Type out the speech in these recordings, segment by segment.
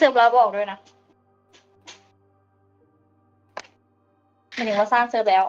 เสิร์ฟแล้วบอกด้วยนะหมายถึงว่าสร้างเสิร์ฟแล้ว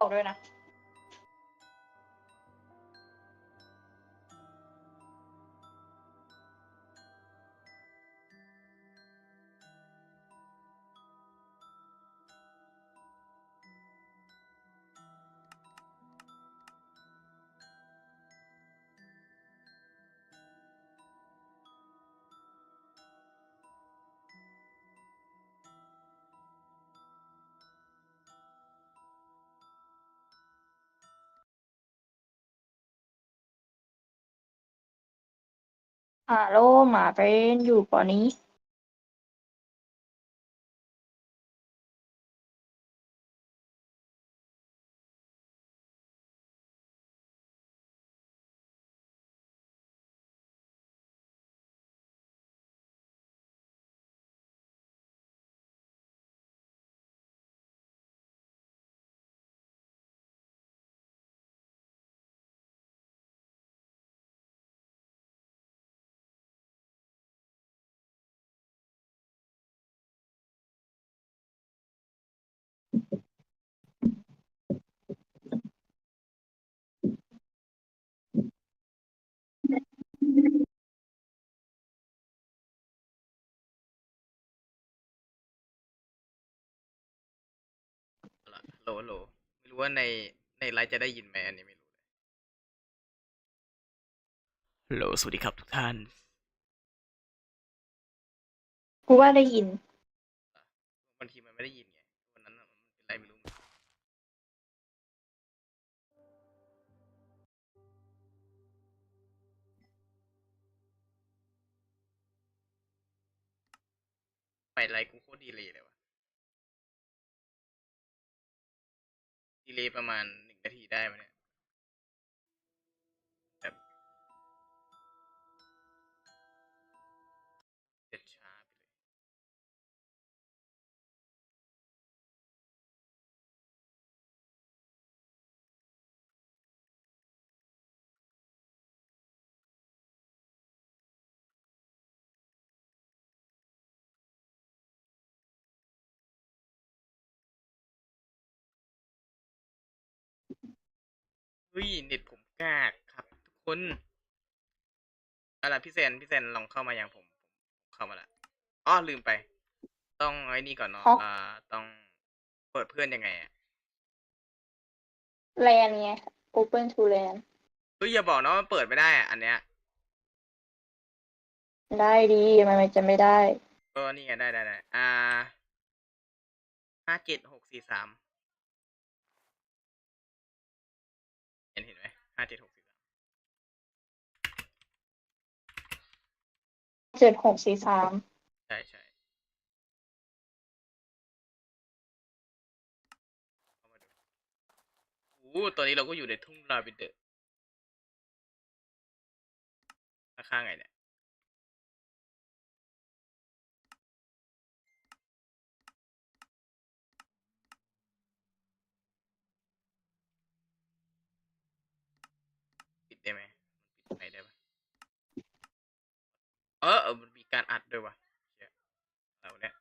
บอกด้วยนะ ฮัลโหลหมาเป็นอยู่ปอนี้ ละโหลโหลไม่รู้ว่าในในไลฟ์จะได้ยินไหมอันนี้ไม่รู้เลยโหลสวัสดีครับทุกท่าน กูว่าได้ยินบางทีมันไม่ได้ยินไงวันนั้นน่ะมันเป็นไรไม่รู้ ไปไลฟ์กูโคตรดีเลยเลยวะ ดีเลยประมาณหนึ่งนาทีได้ไหมเนี่ย ฮ้ยเน็ตผมกากครับ ทุกคนอะไรพี่แซนพี่แซนลองเข้ามาอย่างผมผมเข้ามาละอ๋อลืมไป ต้องไอ้นี่ก่อนเนาะฮะอ่าต้องเปิดเพื่อนยังไงอะแลนไง open to LAN เฮ้ยอย่าบอกนะว่ามันเปิดไม่ได้อะอันเนี้ยได้ดีมันไม่จะไม่ได้เออนี่ไงได้ได้ได้อ่าห้าเจ็ดหกสี่สาม ห็นเห็นไหมห้าเจ็ดหกสี่สามเจ็ดหกสี่สามใช่ใช่เข้ามาดูโอ้ตอนนี้เราก็อยู่ในทุ่งลาเวนเดอร์ข้างๆไงเนี่ย ได้ไหมมันปิดไมค์ได้ปะเออเออมันมีการอัดด้วยวะเชี่ยเราเนี่ย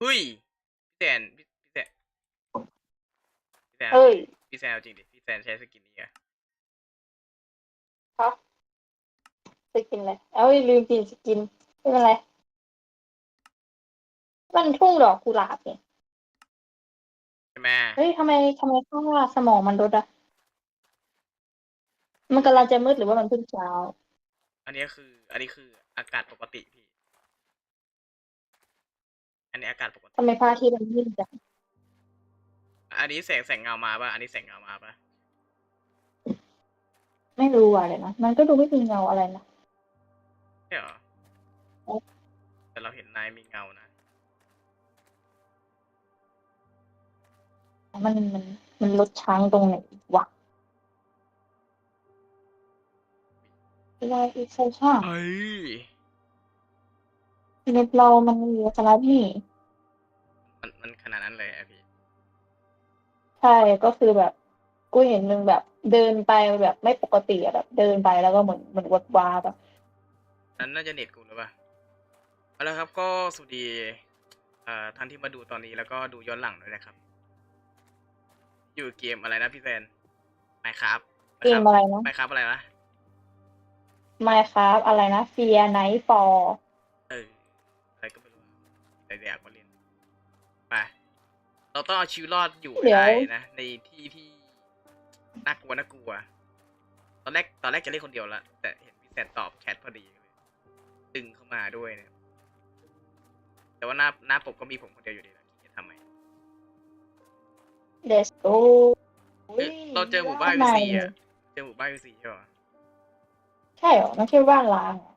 เฮ้ยพี่แซนพี่พี่แซนพี่แซนเอ้ยพี่แซนเอาจริงดิพี่แซนใช้สกินนี้อะครับจะกินอะไรเอ้ยลืมกินสกินไม่เป็นไรมันทุ่งดอกกุหลาบเนี่ยใช่ไหมเฮ้ยทำไมทำไมข้างว่าสมองมันลดอะ มันกำลังจะมืดหรือว่ามันเพิ่งเช้า อันนี้คือ อันนี้คืออากาศปกติพี่ อันนี้อากาศปกติ ทำไมพระอาทิตย์มันมืดจังอันนี้แสงแสงเงามาป่ะอันนี้แสงเงามาป่ะไม่รู้อะไรนะ มันก็ดูไม่มีเงาอะไรนะ ใช่เหรอ เอ๊ะ แต่เราเห็นนายมีเงานะ มันมันมันลดช้างตรงไหนวะ อะไรอีกใช่ใช่เฮ้ยเน็ตเรามันมีสาระพี่ มันมันขนาดนั้นเลยอะพี่ ใช่ก็คือแบบ กูเห็นมึงแบบ เดินไปแบบไม่ปกติอะแบบ เดินไปแล้วก็เหมือนเหมือนวัดวาแบบนั้นน่าจะเน็ตกูหรือเปล่าเอาละครับก็สวัสดีเอ่อท่านที่มาดูตอนนี้แล้วก็ดูย้อนหลังด้วยนะครับ อยู่เกมอะไรนะพี่แซนไมครับเกมอะไรนะ ไมครับอะไรนะ Minecraft อะไรนะ Fear Night Fall เอออะไรก็ไม่รู้แต่อยากมาเล่นไปเราต้องเอาชีวิตรอดอยู่เดี๋ยวได้นะในที่ที่น่ากลัวน่ากลัว ตอนแรกตอนแรกจะเล่นคนเดียวละแต่เห็นพี่แซนตอบแชทพอดีเลยดึงเข้ามาด้วยเนี่ย แต่ว่าหน้าหน้าปกก็มีผมคนเดียวอยู่ดีนะจะทำไม Let's go เอ้ยเราเจอหมู่บ้านยูซีอะเจอหมู่บ้านยูซีใช่ปะ ใช่เหรอไม่ใช่บ้านล้างเหรอ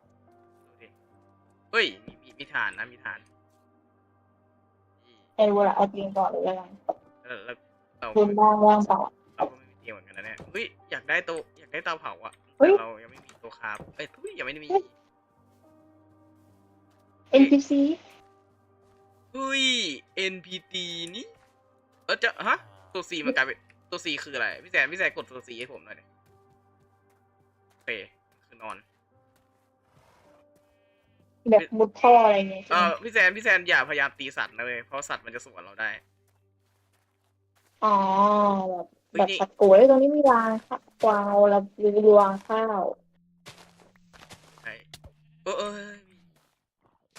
ดูดิเฮ้ยมีมีมีฐานนะมีฐานนี่ไอ้เวลาเอาจริงก่อนเลยแล้วกันแล้วแล้วเราคุก็ณบ้างว่างเปล่า เราก็ไม่มีเตียงเหมือนกันนะเนี่ยเฮ้ยอยากได้โตะอยากได้เตาเผาอะเฮ้แต่ย เรายังไม่มีตัวคราฟเอ้ยทุยยังไม่ได้มี NPC เฮ้ย NPT นี่เออจะฮะตัว C มันกลายเป็นตัว C คืออะไร พี่แซนพี่แซนกดตัว C ให้ผมหน่อยดิโอเค คือนอน แบบมุดท่ออะไรเงี้ยเออพี่แซนพี่แซนอย่าพยายามตีสัตว์นะเว้ยเพราะสัตว์มันจะสวนเราได้ อ๋อแบบเฮ้ยแบบนี่สัตว์โกยตรงนี้มีรางข้าวกวาวแล้วมีรางข้าวใช่เออเออเออ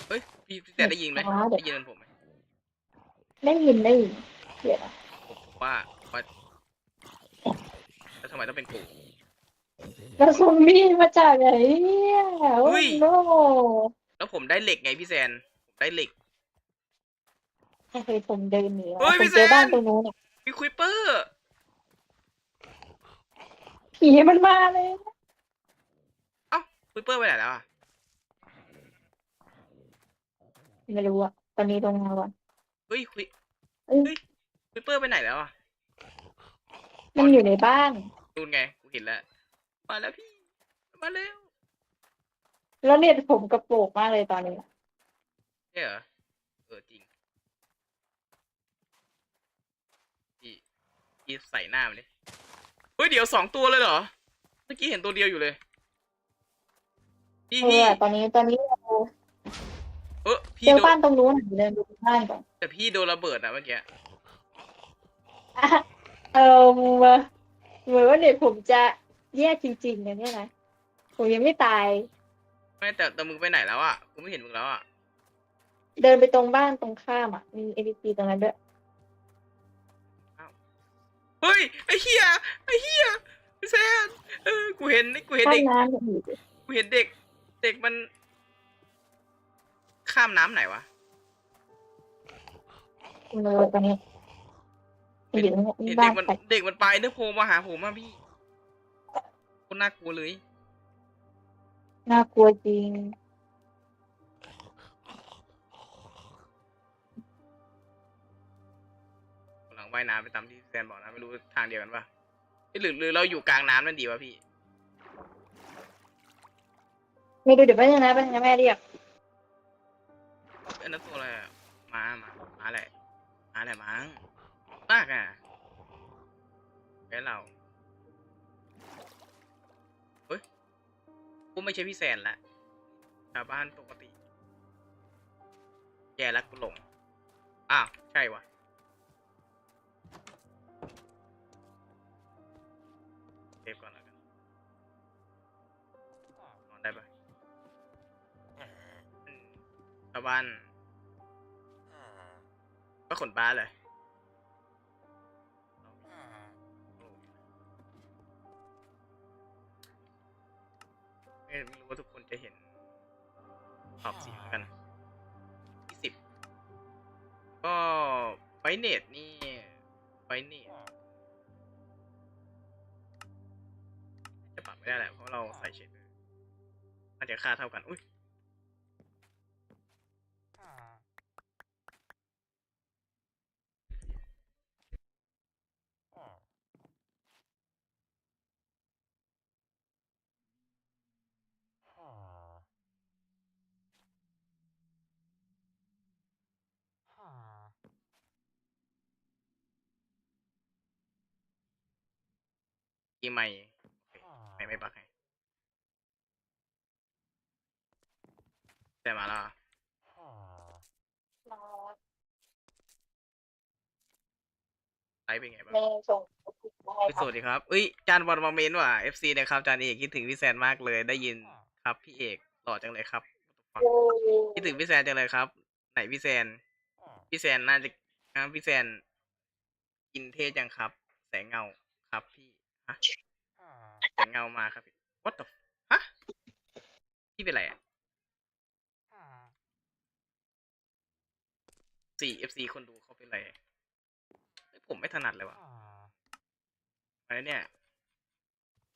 เฮ้ยพี่พี่แซนได้ยินไหมได้ยินผมไหมได้ยินได้ยินเดี๋ยวนะผมผมว่าว่าแล้วทำไมต้องเป็นกู แล้วซอมบี้มาจากไหนเนี่ยโอ้เฮ้ย โนแล้วผมได้เหล็กไงพี่แซนผมได้เหล็ก ให้เคยผมเดินหนีเฮ้ยผมพี่เจอแซม บ้านตรงนู้นอะมีควิปเปอร์ ผีมันมาเลยเอ้าควิปเปอร์ไปไหนแล้วอะไม่รู้อะตอนนี้ตรงงานก่อนเฮ้ยควิเอ้ยเฮ้ยควิปเปอร์ไปไหนแล้วอะมันอยู่ในบ้านดูนไงกูเห็นแล้ว มาแล้วพี่ มาแล้วแล้วเนี่ยผมกระโปรงมากเลยตอนนี้ใช่เหรอเออจริงพี่พี่ใส่หน้ามันดิเฮ้ยเดี๋ยวสองตัวเลยเหรอ เมื่อกี้เห็นตัวเดียวอยู่เลยพี่เอพี่อตอนนี้ตอนนี้เราเออพี่เจอโดบ้านนตรงนู้นอะเดินดูบ้านก่อนแต่พี่โดนระเบิดอะเมื่อกี้อะเออเหมือนว่าเด็กผมจะ แย่จริงๆนะเนี่ยนะผมยังไม่ตาย ไม่แต่แต่มึงไปไหนแล้วอะกูไม่เห็นมึงแล้วอะเดินไปตรงบ้านตรงข้ามอะ มีเอ p ตรงนั้นด้วย เฮ้ยไอ้เหี้ยไอ้เหี้ยพี่แซนเออกูเห็นกูเห็นข้าเด็กน้ำอยู่กูเห็นเด็ก เด็กมัน ข้ามน้ำไหนวะมือตรงนี้อยู่ตรงนี้เห็นบ้าเด็นกมันใครเด็กมันปลายเนื้อโพมาหาผมอะพี่ คนน่ากลัวเลย น่ากลัวจริง หลังว่ายน้ำไปตามที่แซนบอกนะไม่รู้ทางเดียวกันปะเอ้ยหรือหรือเราอยู่กลางน้ำนั่นดีวะพี่ ไม่ดูเดี๋ยวแป๊บนึงนะแป๊บนึงนะแม่เรียก ใช่พี่แซนละชาวบ้านปกติ แกรักกูหลง อ้าว ใช่วะเซฟก่อนแล้วกันนอนได้ปะอืมชาวบ้านก็ขนบ้าเลย ไม่ไม่รู้ว่าทุกคนจะเห็นขอบสีเหมือนกันที่สิบก็ไฟเนตนี่ไฟเนตจะปรับไม่ได้แหละเพราะเราใส่เชดเดอร์น่าจะค่าเท่ากัน อุ้ย อีไม่โอเคไม่ไม่บักให้แต่มาแล้วอะไลฟ์เป็นไงบ้างไม่ส่งมาให้เฮ้ยคสรับวัสดีครับเอ้ยจานบอลมาเมนว่ะ FC นะครับจานเอกคิดถึงพี่แซนมากเลยได้ยินครับพี่เอกหล่อจังเลยครับโอ้ยคิดถึงพี่แซนจังเลยครับ ไหนพี่แซน พี่แซนน่าจะอ่าพี่แซนกินเท่จังครับ แสงเงาครับพี่ ฮะแสงเงามาครับพี่ what the f- ฮะพี่เป็นไรอะสี่ FC คนดูเขาเป็นไรเฮ้ยผมไม่ถนัดเลยว่ะอะไรเนี่ย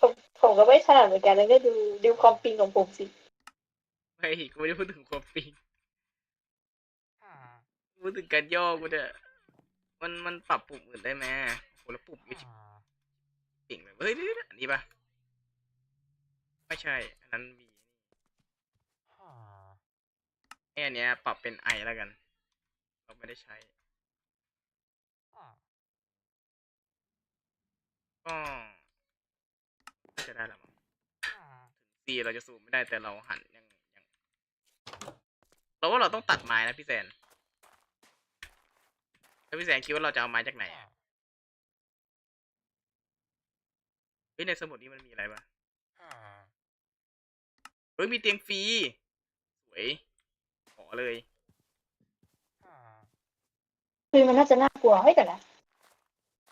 ผมผมก็ไม่ถนัดเหมือนกันแล้วก็ดูดูความปิงของผมสิ ไม่กูไม่ได้พูดถึงความปิงพูดถึงการย่อกูเนี่ยมันมันปรับปุ่มอื่นได้ไหมโหแล้วปุ่มยี่ สิบปิงเลยเฮ้ยนี่อันนี้ปะไม่ใช่ อันนั้นมีไออันเนี้ยปรับเป็นไอแล้วกัน เราไม่ได้ใช้ก็น่าจะได้และมั้งถึงซีเราจะซูมไม่ได้แต่เราหันยังยังเราว่าเราต้องตัดไม้นะพี่แซนแล้วพี่แซนคิดว่าเราจะเอาไม้จากไหนอะ ฮ้ยในสมุดนี้มันมีอะไรปะเฮ้ยมีเตียงฟรีสวยขอเลยคือมันน่าจะน่ากลัวให้ยแต่นะ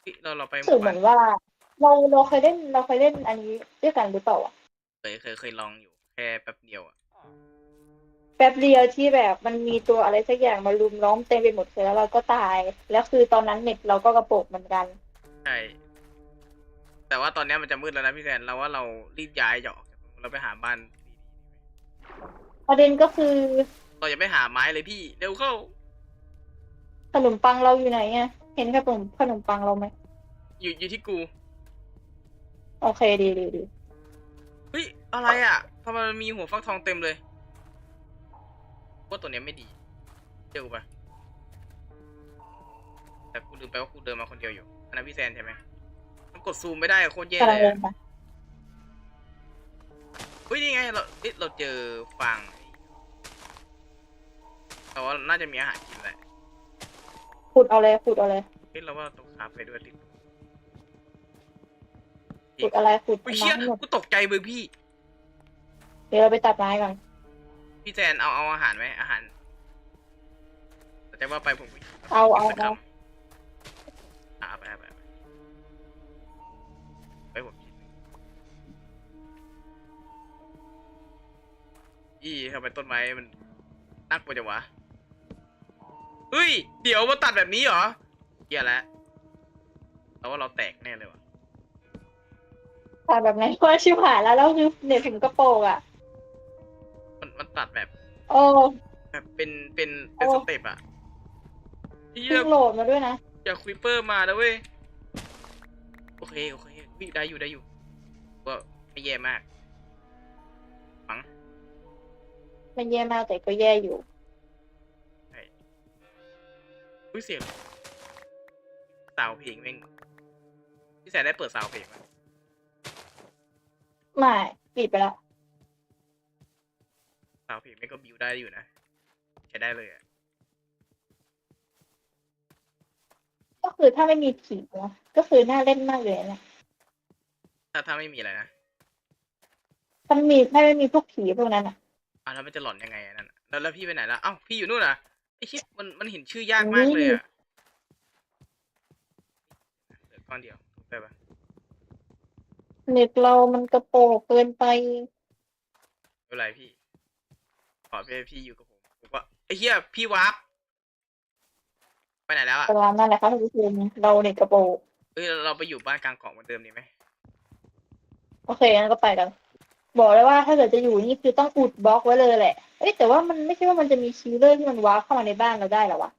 เฮ้ยเราเราไปหรู้สึกมู่เหมืบ้าอนนว่า เราเราเคยเล่นเราเคยเล่นอันนี้ด้วยกันหรือเปล่าอะเคยเคยเคยลองอยู่แค่แป๊บเดียวอะแป๊บเดียวที่แบบมันมีตัวอะไรสักอย่างมาลุมล้อมเต็มไปหมดเลยแล้วเราก็ตาย แล้วคือตอนนั้นเน็ตเราก็กระโปกเหมือนกัน ใช่ แต่ว่าตอนเนี้ยมันจะมืดแล้วนะพี่แซนเราว่าเรารีบย้ายจะออกจากตรงนู้นเราไปหาบ้านดีๆประเด็นก็คือเราอย่าไปหาไม้เลยพี่ เร็วเข้า ขนมปังเราอยู่ไหนอะเห็นขนมขนมปังเราไหมอยู่อยู่ที่กู โอเคดีดีดีเฮ้ย อะไรอะทำไมมันมีหัวฟักทองเต็มเลยว่าตัวเนี้ยไม่ดีเจอกูปะแต่กูลืมไปว่ากูเดินมาคนเดียวอยู่อันนั้นพี่แซนใช่ไหม มันกดซูมไม่ได้อะโคตรแย่กำเลลังยเดิอะนไปเฮ้ยนี่ไงเราเอ๊ะเราเจอฟางแต่ว่าน่าจะมีอาหารกินแหละขุดเอาเลยขุดเอาเลยเฮ้ยเราว่าต้องคาไปด้วยติดขุดอะไรขุดอุ้ยไม้เชี่ยให้หมดกูตกใจเบอร์พี่ เดี๋ยวเราไปตัดไม้ก่อนพี่แซนเอาเอาอาหารไหมอาหารแต่ว่าไปผมเอาเอาสักคเอาำอ่าไปไปไปไป อีทำไมต้นไม้มันน่ากลัวจังวะเฮ้ย เดี๋ยวมาตัดแบบนี้เหรอเหี้ยแล้วเราว่าเราแตกแน่เลยวะตัดแบบไหนว่าชิบหายแล้วแล้วคือเน็ตผมกระโปรงอะ มันมันตัดแบบ โอ้แบบเป็นเป็นเป็นโอ้สเต็ปอะเฮีเพิ่ยงโหลดมาด้วยนะอยากควิปเปอร์มาแล้วเว้ย โอเค โอเควิได้อยู่ได้อยู่ก็ไม่แย่มาก มันแย่มากแต่ก็แย่อยู่ อุ้ยเสียงสาวเพลงแม่งพี่แซนได้เปิดซาวด์เพลงไหมไม่ปิดไปแล้วซาวด์เพลงไม่ก็บิวได้อยู่นะใช้ได้เลยอะก็คือถ้าไม่มีผีนะก็คือน่าเล่นมากเลยนะถ้าถ้าไม่มีอะไรนะถ้าไม่มีถ้าไม่มีพวกผีพวกนั้นอะ อะแล้วมันจะหลอนยังไงอะนั่นอะแล้วแล้วพี่ไปไหนละเอ้าพี่อยู่นู่นเหรอไอ้ชิบมันมันเห็นชื่อยากมากเลยอะเหลือก้อนเดียวถูกไปปะเน็ตเรามันกระโปงเกินไป ไม่เป็นไรพี่ ขอพี่พี่อยู่กับผมผมก็ไอ้เหี้ยพี่วาร์ปไปไหนแล้วอะประมาณนั้นแหละครับท่านผู้ชมเราเน็ตกระโปงเอ้ยเราไปอยู่บ้านกลางเกาะเหมือนเดิมดีไหมโอเคงั้นก็ไปกัน บอกเลยว่าถ้าเกิดจะอยู่นี่คือต้องอุดบล็อกไว้เลยแหละ เอ้ยแต่ว่ามันไม่ใช่ว่ามันจะมีคิลเลอร์ที่มันวาร์ปเข้ามาในบ้านเราได้หรอวะ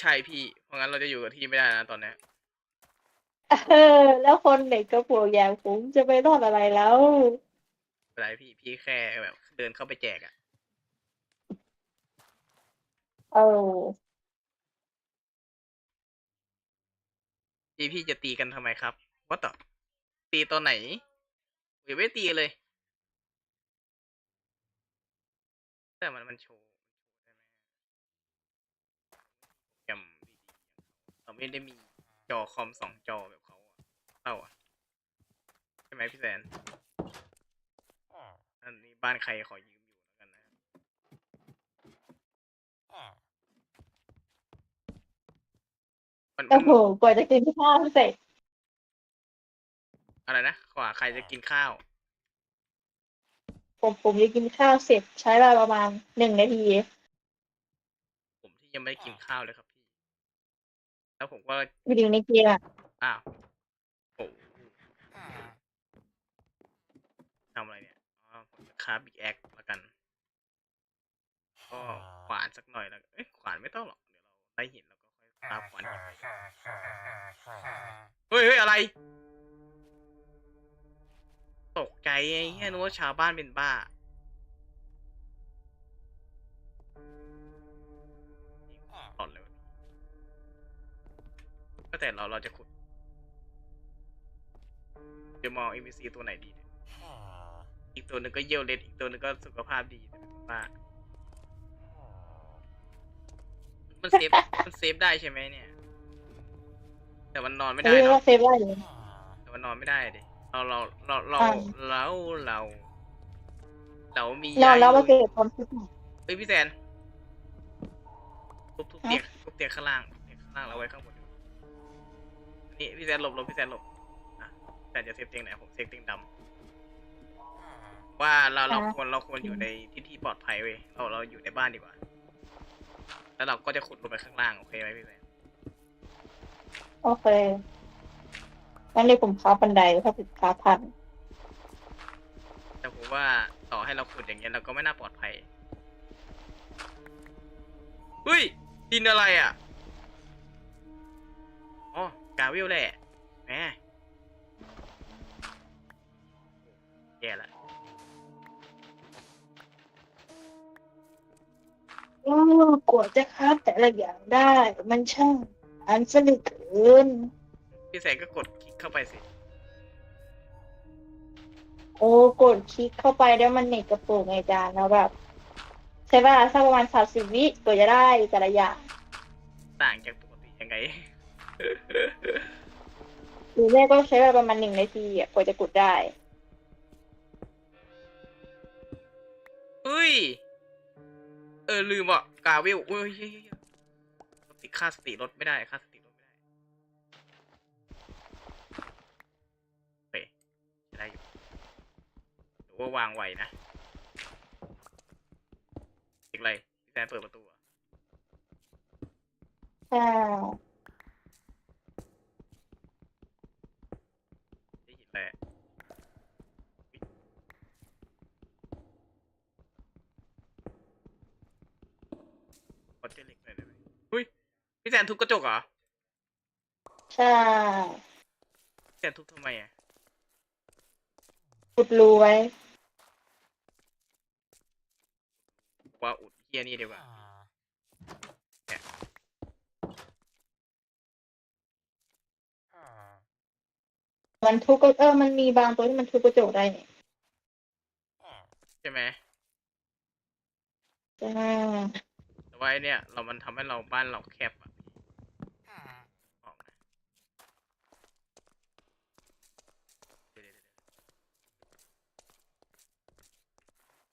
ใช่พี่ เพราะงั้นเราจะอยู่กับที่ไม่ได้นะตอนเนี้ยเออ แล้วคนเด็กกระโปรงอย่างผมจะไปรอดอะไรแล้วไม่เป็นไรพี่พี่แค่แบบ เดินเข้าไปแจกอะเออพี่พี่จะตีกันทำไมครับว่าต่อตีตอนไหนอ ย่าไม่ตีเลย แต่มันมันโชว์ได้ไหมจำดีๆเราไม่ได้มีจอคอมสองจอแบบเขาอะเท่าอะใช่ไหมพี่แซนอันนี้บ้านใครขอยืมอยู่แล้วกันนะมันโอ้โหกว่าจะกินข้าวเสร็จ อะไรนะ ขวาใครจะกินข้าว ผมผมจะกินข้าวเสร็จใช้เวลาประมาณหนึ่งนาที ผมที่ยังไม่ได้กินข้าวเลยครับพี่ แล้วผมก็วิดีโอในเกมอะอ้าวโอ้ทำอะไรเนี่ยอ๋อผมจะคาบิ๊กแอคแล้วกันก็ขวานสักหน่อยแล้วเอ้ยขวานไม่ต้องหรอก เดี๋ยวเราได้หินแล้วก็ค่อยคาบขวานหินเฮ้ยเฮ้ยอะไร ตกใจไอ้เหี้ยนึกว่าชาวบ้านเป็นบ้าหลอนเลยวะก็แต่เราเราจะขุดจะมอง NPC ตัวไหนดีเนี่ยอีกตัวหนึ่งก็เยี่ยวเล็ดอีกตัวหนึ่งก็สุขภาพดีแต่เป็นบ้ามันเซฟมันเซฟได้ใช่ไหมเนี่ย แต่มันนอนไม่ได้เรียกเนาะว่าเซฟได้อยู่แต่มันนอนไม่ได้ดิ เราเราเราเราอ่าเราเราเรามีนอนแล้วยมาเกิดความคิดใหม่เฮ้ยพี่แซนทุบทุบฮะเตียงทุบเตียงข้างล่างเตียงข้างล่างเราไว้ข้างบนดีกว่านี่พี่แซนหลบหลบพี่แซนหลบอะพี่แซนจะเซฟเตียงไหนผมเซฟเตียงดำว่าเราเราควรเราควรอยู่ในที่ที่ปลอดภัยเว้ยเราเราอยู่ในบ้านดีกว่า แล้วเราก็จะขุดลงไปข้างล่างโอเคไหมพี่แซนโอเค งั้นเลยผมค้าบันไดถ้าผิดค้าพันแต่ผมว่าต่อให้เราขุดอย่างเงี้ยเราก็ไม่น่าปลอดภัยเฮ้ยดินอะไรอะอ๋อกาวิลแหละแหมแย่ละโอ้กว่าจะค้าแต่ละอย่างได้ มันช่างอันสนุกเกินพี่แสงก็กดคลิก เข้าไปสิ โอ้กดคลิกเข้าไปแล้วมันเน็ตกระโปรงไงจานแล้วแบบใช้เวลาสักประมาณสามสิบวิกว่าจะได้แต่ละอย่างต่างจากปกติยังไง หรือแม่ก็ใช้เวลาประมาณหนึ่งนาทีอะกว่าจะกดได้เฮ้ย เออลืมอะกาวิลเฮ้ยเฮ้ยเฮ้ยสติค่าสติลดไม่ได้ค่าสติ ว่าวางไว้นะอีกอะไรพี่แซนเปิดประตูเหรอใช่ได้ยินแล้วกดเจเหล็กเลยได้ไหมเฮ้ยพี่แซนทุบกระจกเหรอใช่พี่แซนทุบทำไมอะอุดรูไว้ ว่าอุดเฮียนี่ดีกว่ามันทุบก็เออ มันมีบางตัวที่มันทุบกระจกได้เนี่ยใช่ไหมจ้าแต่ว่าไอเนี่ย เรามันทำให้เราบ้านเราแคบอะออกนะเดี๋ยวเดี๋ยวเดี๋ยว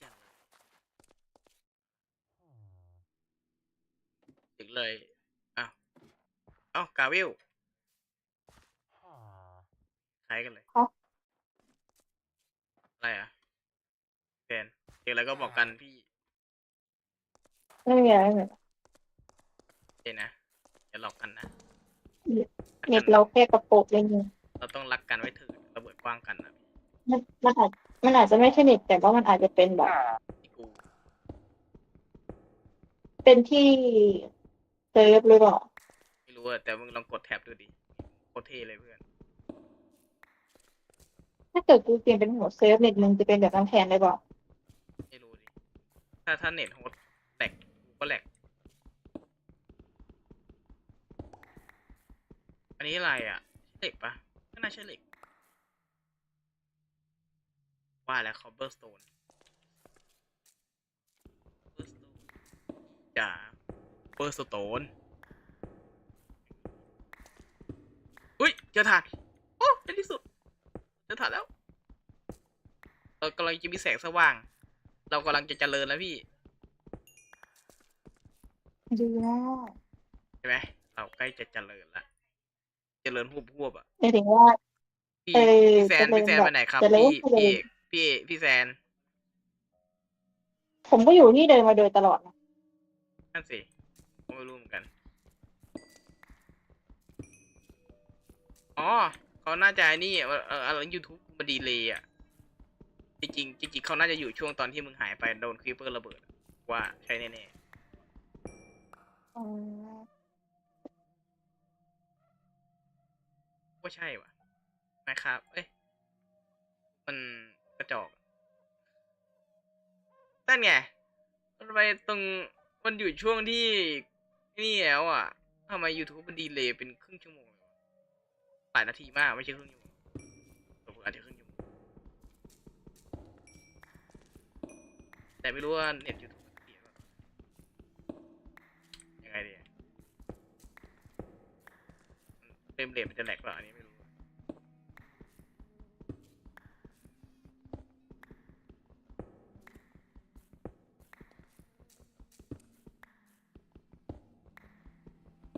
จังเลยถึง เลยอ้าวเอ้ากาวิลคล้ายกันเลยอะไรอะแฟนเจออะไรก็บอกกันพี่ไม่มีอะไรเลยเจนะอย่าหลอกกันนะเน็ตเราแค่กระโปรงเลยนี่เราต้องรักกันไว้เถิดระเบิดกว้างกันนะมันมันอาจมันอาจจะไม่ใช่เน็ตแต่ว่ามันอาจจะเป็นแบบพี่กูเป็นที่ เซิร์ฟหรือเปล่าไม่รู้อะแต่มึงลองกดแท็บดูดิโคตรเท่เลยเพื่อน ถ้าเกิดกูเปลี่ยนเป็นหัวเซิร์ฟเน็ตมึงจะเป็นแบบนั้นแทนได้เปล่าไม่รู้ดิ ถ้าถ้าเน็ตโฮสต์แหลกกูก็แหลก อันนี้อะไรอะใช่เหล็กปะไม่น่าใช่เหล็ก ว่าแล้วคอ b เบอร์สโตนจ่า เบอร์สโตนอุ้ยเจอถ่านโอ้ในที่สุดเจอถ่านแล้วเรากำลังจะมีแสงสว่าง เรากำลังจะเจริญแล้วพี่ดีมากใช่ไหมเราใกล้จะเจริญละเจริญหวบหวบๆอะหมายถึงว่าพี่เออพี่แซนเจริญพี่แซนแบบไปไหนครับเจริญพี่เจริญพี่เอกพี่พี่แซน ผมก็อยู่ที่เดิมมาโดยตลอดนะนั่นสิผม ไม่รู้เหมือนกัน อ๋อเขาน่าจะนี่เอออะไรยูทูบมาดีเลยอะ จริงจริงเขาน่าจะอยู่ช่วงตอนที่มึงหายไปโดนครีปเปอร์ระเบิด ว่าใช่แน่อืมๆว่าใช่ว่ะไม่ครับ เอ้ย มันกระจอกนั่นไงมันไปตรงมันอยู่ช่วงที่ นี่แล้วอะทำไม YouTube มันดีเลยเป็นครึ่งชั่วโมงเลยหลายนาทีมากไม่ใช่ครึ่งชั่วโมงตัวอาจจะครึ่งชั่วโมงแต่ไม่รู้ว่าเน็ตยูทูบเสียยังไงดีเฟรมเรทมันจะแหลกเปล่าอันนี้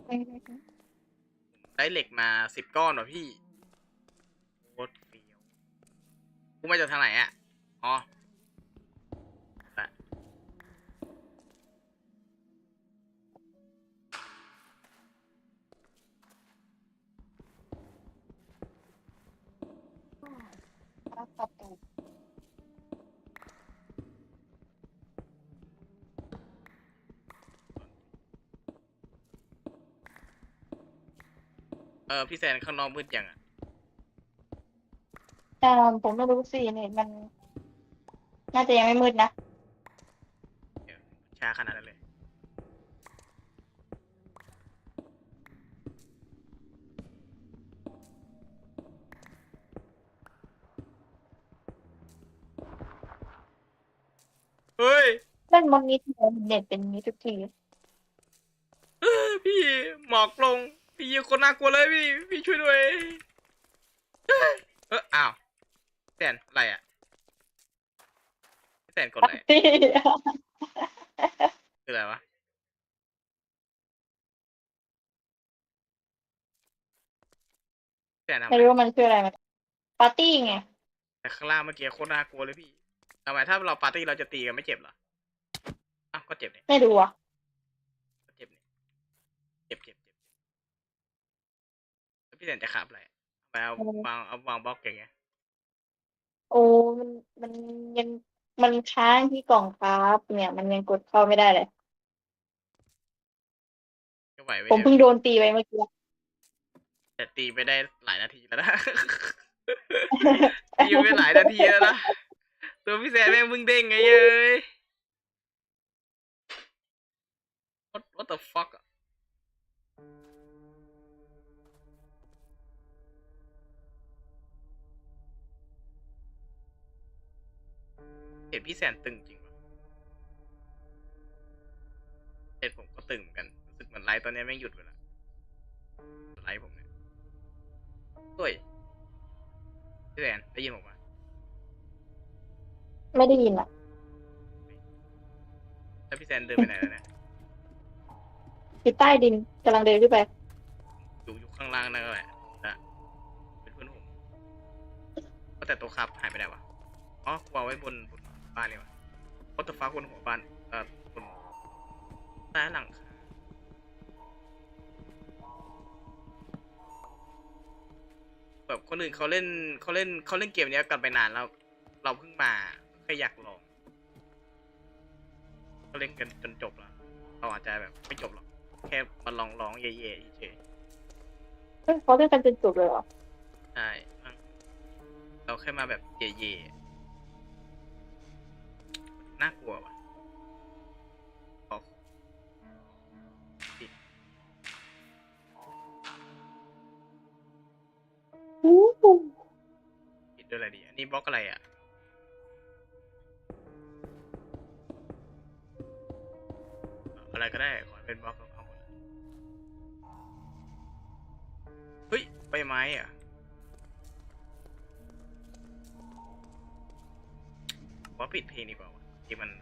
ได้นะได้เหล็กมาสิบก้อนเหรอพี่โคตรเฟี้ยวกูมาจากทางไหนอะ อ๋อละครับครับครับ เออพี่แซนข้างนอกมืดยังอะแต่ผมไม่รู้สิเน็ตมัน น่าจะยังไม่มืดนะเดี๋ยวช้าขนาดนั้นเลย เฮ้ยเล่นมันนี้ทำไมเน็ตเป็นอย่างนี้ทุกทีเอ้ยพี่หมอกลงพี่ ยิงคนน่ากลัวเลยพี่พี่ช่วยด้วย เอ้ยเอออ้าวแซนอะไรอะแซนกดอะไรที่คืออะไรวะแซนทำไม่อะไรรู้ว่ามันคืออะไรมันปาร์ตี้ไง แต่ข้างล่างเมื่อกี้โคตรน่ากลัวเลยพี่ทำไมถ้าเราปาร์ตี้เราจะตีกันไม่เจ็บเหรออ้าวก็เจ็บเนี่ยไม่รู้อะ ก็เจ็บเนี่ย เจ็บเจ็บเจ็บแล้ว พี่แซนจะขับอะไรไปเอาวางเอาวางบล็อกอย่างเงี้ย โอ้มันมันยังมันค้างที่กล่องครับเนี่ย มันยังกดเข้าไม่ได้เลย จะไหวไหมผมเนี่ยเพิ่งโดนตีไปเมื่อกี้ แต่ตีไปได้หลายนาทีแล้วนะ ตีไปหลายนาทีแล้วนะ ตัวพี่แซนแม่งมึงเด้งไงเย้ย what what the fuck อะ เห็นพี่แซนตึงจริงปะเห็นผมก็ตึงเหมือนกันรู้สึกเหมือนไลฟ์ตอนนี้แม่งหยุดไปแล้วไลฟ์ผมเนี่ยเฮ้ยพี่แซนได้ยินผมปะไม่ได้ยินอะแล้วพี่แซนเดินไปไหนแล้วเนี่ยอยู่ใต้ดินกำลังเดินขึ้นไปอยู่อยู่ข้างล่างนั่นแหละนะเป็นเพื่อนผมว่าแต่ตัวครับหายไปไหนวะอ๋อวางไว้บนบน บ้านนี่วะเพราะตัวฟ้าบนหัวบ้านเอ่อบนใต้หลังคาแบบคนอื่นเขาเล่นเขาเล่นเขาเล่นเกมเนี้ยกันไปนานแล้ว เราเพิ่งมาแค่อยากลองก็เล่นกันจนจบแล้วเราอาจจะแบบไม่จบหรอกแค่มาลองร้องเย่ๆเฉยๆเฮ้ยเขาเล่นกันจนจบเลยเหรอใช่มั้งเราแค่มาแบบเย่ๆ น่ากลัวว่ะขอปิดอู้หูปิดด้วยอะไรดี อันนี้บล็อกอะไรอะ อะไรก็ได้ ขอให้เป็นบล็อกเอาหมดเฮ้ยใบไม้อะว่าปิดเพลงดีกว่า gimana?